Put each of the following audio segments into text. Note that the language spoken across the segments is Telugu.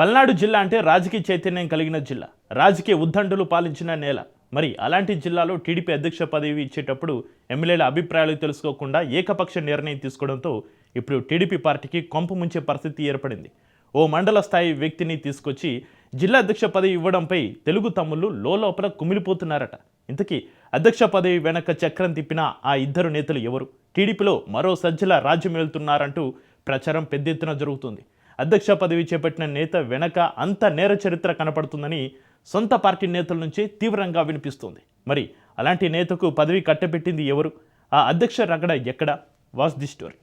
పల్నాడు జిల్లా అంటే రాజకీయ చైతన్యం కలిగిన జిల్లా. రాజకీయ ఉద్దండులు పాలించిన నేల. మరి అలాంటి జిల్లాలో టీడీపీ అధ్యక్ష పదవి ఇచ్చేటప్పుడు ఎమ్మెల్యేల అభిప్రాయాలు తెలుసుకోకుండా ఏకపక్ష నిర్ణయం తీసుకోవడంతో ఇప్పుడు టీడీపీ పార్టీకి కొంపు ముంచే పరిస్థితి ఏర్పడింది. ఓ మండల స్థాయి వ్యక్తిని తీసుకొచ్చి జిల్లా అధ్యక్ష పదవి ఇవ్వడంపై తెలుగు తమ్ముళ్ళు లోపల కుమిలిపోతున్నారట. ఇంతకీ అధ్యక్ష పదవి వెనక చక్రం తిప్పిన ఆ ఇద్దరు నేతలు ఎవరు? టీడీపీలో మరో సజ్జల రాజ్యం వెళ్తున్నారంటూ ప్రచారం పెద్ద ఎత్తున జరుగుతుంది. అధ్యక్ష పదవి చేపట్టిన నేత వెనక అంత నేర చరిత్ర కనపడుతుందని సొంత పార్టీ నేతల నుంచి తీవ్రంగా వినిపిస్తుంది. మరి అలాంటి నేతకు పదవి కట్టబెట్టింది ఎవరు? ఆ అధ్యక్ష రగడ ఎక్కడ? Was the story.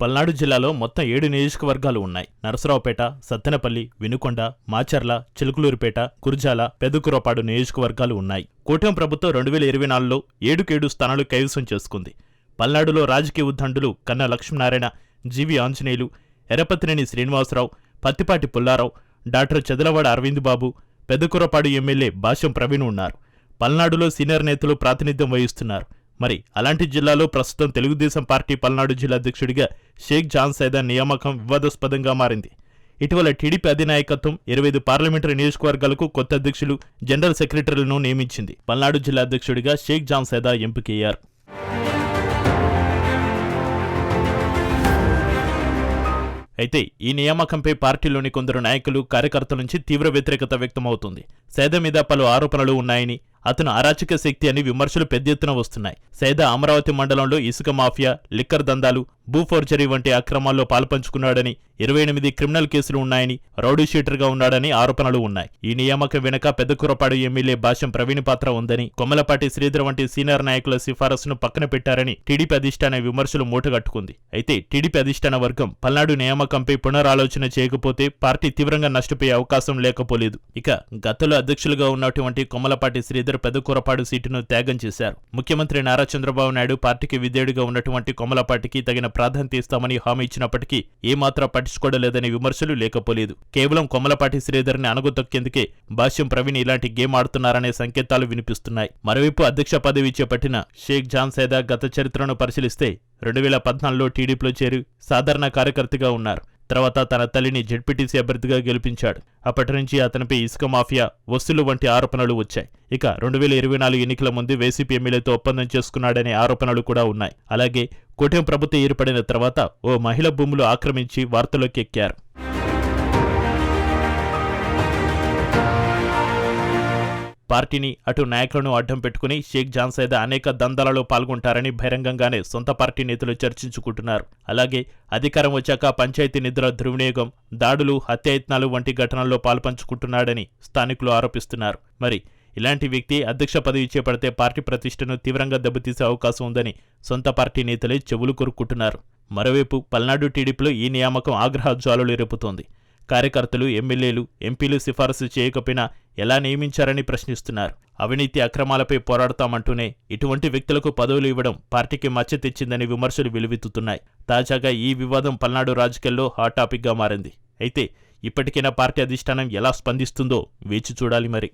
పల్నాడు జిల్లాలో మొత్తం ఏడు నియోజకవర్గాలు ఉన్నాయి. నరసరావుపేట సత్తెనపల్లి వినుకొండ మాచర్ల చిలుకలూరుపేట కుర్జాల పెదకురపాడు నియోజకవర్గాలు ఉన్నాయి. కూటమి ప్రభుత్వం రెండు వేల ఇరవై నాలుగులో ఏడుకేడు స్థానాలు కైవసం చేసుకుంది. పల్నాడులో రాజకీయ ఉద్దండులు Kanna Lakshminarayana GV Anjaneyulu Yarapathineni Srinivasarao Prathipati Pullarao doctor Chadalavada Aravind Babu Pedakurapadu MLA Bhashyam Praveen ఉన్నారు. పల్నాడులో సీనియర్ నేతలు ప్రాతినిధ్యం వహిస్తున్నారు. మరి అలాంటి జిల్లాలో ప్రస్తుతం తెలుగుదేశం పార్టీ పల్నాడు జిల్లా అధ్యక్షుడిగా షేక్ జాన్ సైదా నియామకం వివాదాస్పదంగా మారింది. ఇటీవల టీడీపీ అధినాయకత్వం ఇరవై ఐదు పార్లమెంటరీ నియోజకవర్గాలకు కొత్త అధ్యక్షులు జనరల్ సెక్రటరీలను నియమించింది. పల్నాడు జిల్లా అధ్యక్షుడిగా షేక్ జాన్ సైదా ఎంపికయ్యారు. అయితే ఈ నియామకంపై పార్టీలోని కొందరు నాయకులు కార్యకర్తల నుంచి తీవ్ర వ్యతిరేకత వ్యక్తమవుతుంది. సేద మీద పలు ఆరోపణలు ఉన్నాయని అతను అరాచక శక్తి అని విమర్శలు పెద్ద ఎత్తున వస్తున్నాయి. సేద అమరావతి మండలంలో ఇసుక మాఫియా లిక్కర్ దందాలు భూఫోర్జరీ వంటి అక్రమాల్లో పాల్పంచుకున్నాడని ఇరవై ఎనిమిది క్రిమినల్ కేసులు ఉన్నాయని రౌడీ షీటర్గా ఉన్నాడని ఆరోపణలు ఉన్నాయి. ఈ నియామకం వెనుక పెద్దకురపాడు ఎమ్మెల్యే భాష్యం ప్రవీణ్ పాత్ర ఉందని కొమ్మలపాటి శ్రీధర్ వంటి సీనియర్ నాయకుల సిఫారసును పక్కన పెట్టారని టీడీపీ అధిష్టాన విమర్శలు మూటగట్టుకుంది. అయితే టీడీపీ అధిష్టాన వర్గం పల్నాడు నియామకంపై పునరాలోచన చేయకపోతే పార్టీ తీవ్రంగా నష్టపోయే అవకాశం లేకపోలేదు. ఇక గతంలో అధ్యక్షులుగా ఉన్నటువంటి కొమ్మలపాటి శ్రీధర్ పెద్దకూరపాడు సీటును త్యాగం చేశారు. ముఖ్యమంత్రి నారా చంద్రబాబు నాయుడు పార్టీకి విధేయుడిగా ఉన్నటువంటి కొమ్మలపాటికి తగిన ప్రాధాన్యత ఇస్తామని హామీ ఇచ్చినప్పటికీ ఏమాత్రం పట్టించుకోవడలేదనే విమర్శలు లేకపోలేదు. కేవలం కొమ్మలపాటి శ్రీధర్ని అణగదొక్కేందుకే భాష్యం ప్రవీణ్ ఇలాంటి గేమ్ ఆడుతున్నారనే సంకేతాలు వినిపిస్తున్నాయి. మరోవైపు అధ్యక్ష పదవి చేపట్టిన షేక్ జాన్ సైదా గత చరిత్రను పరిశీలిస్తే రెండు వేల పద్నాలుగులో టీడీపీలో చేరి సాధారణ కార్యకర్తగా ఉన్నారు. తర్వాత తన తల్లిని జెడ్పీటీసీ అభ్యర్థిగా గెలిపించాడు. అప్పటి నుంచి అతనిపై ఇసుక మాఫియా వసూలు వంటి ఆరోపణలు వచ్చాయి. ఇక రెండు వేల ఇరవై నాలుగు ఎన్నికల ముందు వైసీపీ ఎమ్మెల్యేతో ఒప్పందం చేసుకున్నాడనే ఆరోపణలు కూడా ఉన్నాయి. అలాగే కూటమి ప్రభుత్వం ఏర్పడిన తర్వాత ఓ మహిళ భూములు ఆక్రమించి వార్తలోకి ఎక్కారు. పార్టీని అటు నాయకులను అడ్డం పెట్టుకుని షేక్ జాన్సైద అనేక దందాలలో పాల్గొంటారని బహిరంగంగానే సొంత పార్టీ నేతలు చర్చించుకుంటున్నారు. అలాగే అధికారం వచ్చాక పంచాయతీ నిధుల దుర్వినియోగం దాడులు హత్యాయత్నాలు వంటి ఘటనల్లో పాల్పంచుకుంటున్నాడని స్థానికులు ఆరోపిస్తున్నారు. మరి ఇలాంటి వ్యక్తి అధ్యక్ష పదవి చేపడితే పార్టీ ప్రతిష్టను తీవ్రంగా దెబ్బతీసే అవకాశం ఉందని సొంత పార్టీ నేతలే చెవులు కొరుక్కుంటున్నారు. మరోవైపు పల్నాడు టీడీపీలో ఈ నియామకం ఆగ్రహ జ్వాలలు రేపుతోంది. కార్యకర్తలు ఎమ్మెల్యేలు ఎంపీలు సిఫారసు చేయకపోయినా ఎలా నియమించారని ప్రశ్నిస్తున్నారు. అవినీతి అక్రమాలపై పోరాడతామంటూనే ఇటువంటి వ్యక్తులకు పదవులు ఇవ్వడం పార్టీకి మచ్చ తెచ్చిందని విమర్శలు వెలువెత్తుతున్నాయి. తాజాగా ఈ వివాదం పల్నాడు రాజకీయాల్లో హాట్ టాపిక్గా మారింది. అయితే ఇప్పటికైనా పార్టీ అధిష్టానం ఎలా స్పందిస్తుందో వేచి చూడాలి మరి.